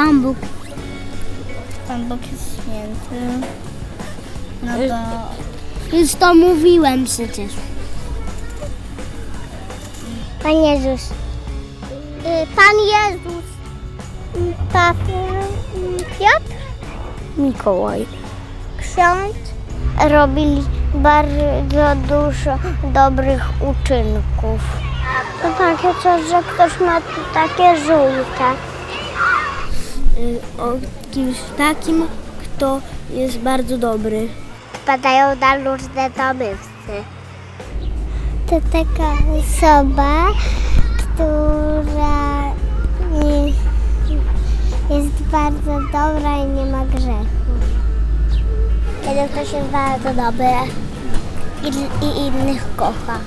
Pan Bóg. Pan Bóg jest święty. No to... Już to mówiłem przecież. Pan Jezus. Pan Jezus. Pan Piotr. Mikołaj. Ksiądz robili bardzo dużo dobrych uczynków. To takie coś, że ktoś ma tu takie żółte. O kimś takim, kto jest bardzo dobry. Wpadają na różne domysły. To taka osoba, która y, jest bardzo dobra i nie ma grzechu. Kiedy ktoś jest bardzo dobry i, i innych kocha.